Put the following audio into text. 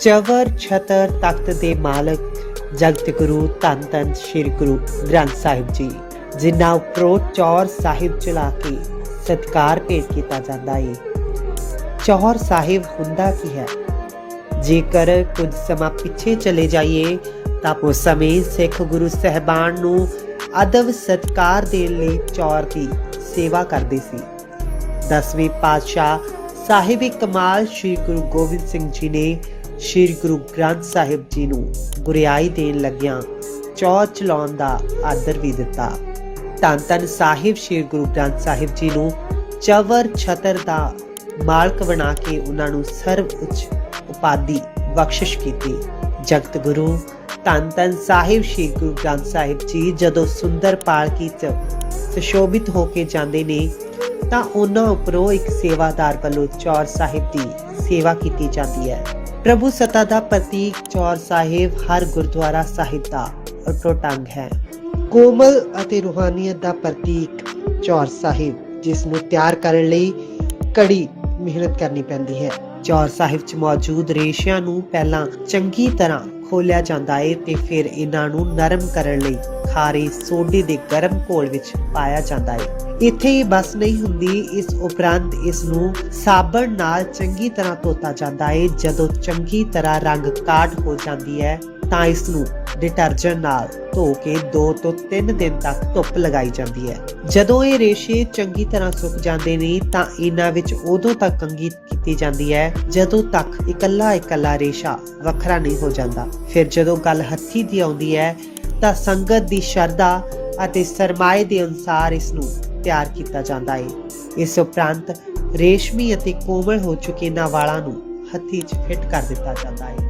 ਚਵਰ ਛਤਰ ਤਖਤ ਦੇ ਮਾਲਕ, ਜਗਤ ਗੁਰੂ, ਧੰਨ ਧੰਨ ਸ੍ਰੀ ਗੁਰੂ ਗ੍ਰੰਥ ਸਾਹਿਬ ਜੀ, ਜਿਨ੍ਹਾਂ ਉੱਪਰੋਂ ਚੌਰ ਸਾਹਿਬ ਚਲਾ ਕੇ ਸਤਕਾਰ ਭੇਟ ਕੀਤਾ ਜਾਂਦਾ ਹੈ ਚੌਰ ਸਾਹਿਬ ਹੁੰਦਾ ਕੀ ਹੈ? ਜੇਕਰ ਕੁਝ ਸਮਾਂ ਪਿੱਛੇ ਚਲੇ ਜਾਈਏ, ਤਾਂ ਉਸ ਸਮੇਂ ਸਿੱਖ ਗੁਰੂ ਸਹਿਬਾਨ ਨੂੰ ਅਦਬ ਸਤਕਾਰ ਦੇਣ ਲਈ ਚੌਰ ਦੀ ਸੇਵਾ ਕਰਦੇ ਸੀ। ਦਸਵੇਂ ਪਾਤਸ਼ਾਹ ਸਾਹਿਬ ਕਮਾਲ ਸ੍ਰੀ ਗੁਰੂ ਗੋਬਿੰਦ ਸਿੰਘ ਜੀ ਨੇ ਸ੍ਰੀ ਗੁਰੂ ਗ੍ਰੰਥ ਸਾਹਿਬ ਜੀ ਨੂੰ ਗੁਰਿਆਈ ਦੇਣ ਲੱਗਿਆਂ ਚੌ ਚਲਾਉਣ ਦਾ ਆਦਰ ਵੀ ਦਿੱਤਾ। ਧੰਨ ਧੰਨ ਸਾਹਿਬ ਸ੍ਰੀ ਗੁਰੂ ਗ੍ਰੰਥ ਸਾਹਿਬ ਜੀ ਨੂੰ ਚਵਰ ਛਤਰ ਦਾ ਮਾਲਕ ਬਣਾ ਕੇ ਉਹਨਾਂ ਨੂੰ ਸਰਵ ਉੱਚ ਉਪਾਧੀ ਬਖਸ਼ਿਸ਼ ਕੀਤੀ। ਜਗਤ ਗੁਰੂ, ਧੰਨ ਧੰਨ ਸਾਹਿਬ ਸ੍ਰੀ ਗੁਰੂ ਗ੍ਰੰਥ ਸਾਹਿਬ ਜੀ ਜਦੋਂ ਸੁੰਦਰ ਪਾਲਕੀ 'ਚ ਸੁਸ਼ੋਭਿਤ ਹੋ ਕੇ ਜਾਂਦੇ ਨੇ, ਤਾਂ ਉਹਨਾਂ ਉੱਪਰੋਂ ਇੱਕ ਸੇਵਾਦਾਰ ਵੱਲੋਂ ਚੌਰ ਸਾਹਿਬ ਦੀ ਸੇਵਾ ਕੀਤੀ ਜਾਂਦੀ ਹੈ। ਪ੍ਰਭੂ ਸਤਾ ਦਾ ਪ੍ਰਤੀਕ ਚੌਰ ਸਾਹਿਬ ਹਰ ਗੁਰਦੁਆਰਾ ਸਾਹਿਬ ਦਾ ਅਟੁੱਟ ਹੈ। ਕੋਮਲ ਅਤੇ ਰੂਹਾਨੀਅਤ ਦਾ ਪ੍ਰਤੀਕ ਚੌਰ ਸਾਹਿਬ, ਜਿਸ ਨੂੰ ਤਿਆਰ ਕਰਨ ਲਈ ਕੜੀ ਮਿਹਨਤ ਕਰਨੀ ਪੈਂਦੀ ਹੈ। ਚੌਰ ਸਾਹਿਬ 'ਚ ਮੌਜੂਦ ਰੇਸ਼ਿਆਂ ਨੂੰ ਪਹਿਲਾਂ ਚੰਗੀ ਤਰ੍ਹਾਂ ਖੋਲਿਆ ਜਾਂਦਾ ਹੈ ਤੇ ਫਿਰ ਇਹਨਾਂ ਨੂੰ ਨਰਮ ਕਰਨ ਲਈ ਖਾਰੇ ਸੋਡੇ ਦੇ ਗਰਮ ਘੋਲ ਵਿੱਚ ਪਾਇਆ ਜਾਂਦਾ ਹੈ। ਇੱਥੇ ਹੀ ਬਸ ਨਹੀਂ ਹੁੰਦੀ, ਇਸ ਉਪਰੰਤ ਇਸ ਨੂੰ ਸਾਬਣ ਨਾਲ ਚੰਗੀ ਤਰ੍ਹਾਂ ਧੋਤਾ ਜਾਂਦਾ ਹੈ। ਜਦੋਂ ਚੰਗੀ ਤਰ੍ਹਾਂ ਰੰਗ ਕਾਟ ਹੋ ਜਾਂਦੀ ਹੈ, ਤਾਂ ਇਸ ਨੂੰ ਡਿਟਰਜੈਂਟ ਨਾਲ ਧੋ ਕੇ 2 ਤੋਂ 3 ਦਿਨ ਤੱਕ ਧੁੱਪ ਲਗਾਈ ਜਾਂਦੀ ਹੈ। ਜਦੋਂ ਇਹ ਰੇਸ਼ੇ ਚੰਗੀ ਤਰ੍ਹਾਂ ਸੁੱਕ ਜਾਂਦੇ ਨੇ, ਤਾਂ ਇਹਨਾਂ ਵਿੱਚ ਉਦੋਂ ਤੱਕ ਕੰਗੀ ਕੀਤੀ ਜਾਂਦੀ ਹੈ, ਜਦੋਂ ਤੱਕ ਇਕੱਲਾ ਇਕੱਲਾ ਰੇਸ਼ਾ ਵੱਖਰਾ ਨਹੀਂ ਹੋ ਜਾਂਦਾ। ਫਿਰ ਜਦੋਂ ਗੱਲ ਹੱਥੀ ਦੀ ਆਉਂਦੀ ਹੈ ਤਾਂ ਸੰਗਤ ਦੀ ਸ਼ਰਧਾ ਅਤੇ ਸਰਮਾਏ ਦੇ ਅਨੁਸਾਰ ਇਸ ਨੂੰ ਤਿਆਰ ਕੀਤਾ ਜਾਂਦਾ ਹੈ ਇਸ ਉਪਰੰਤ ਰੇਸ਼ਮੀ ਅਤੇ ਕੋਮਲ ਹੋ ਚੁੱਕੇ ਇਹਨਾਂ ਵਾਲਾਂ ਨੂੰ ਹੱਥੀ 'ਚ ਫਿੱਟ ਕਰ ਦਿੱਤਾ ਜਾਂਦਾ ਹੈ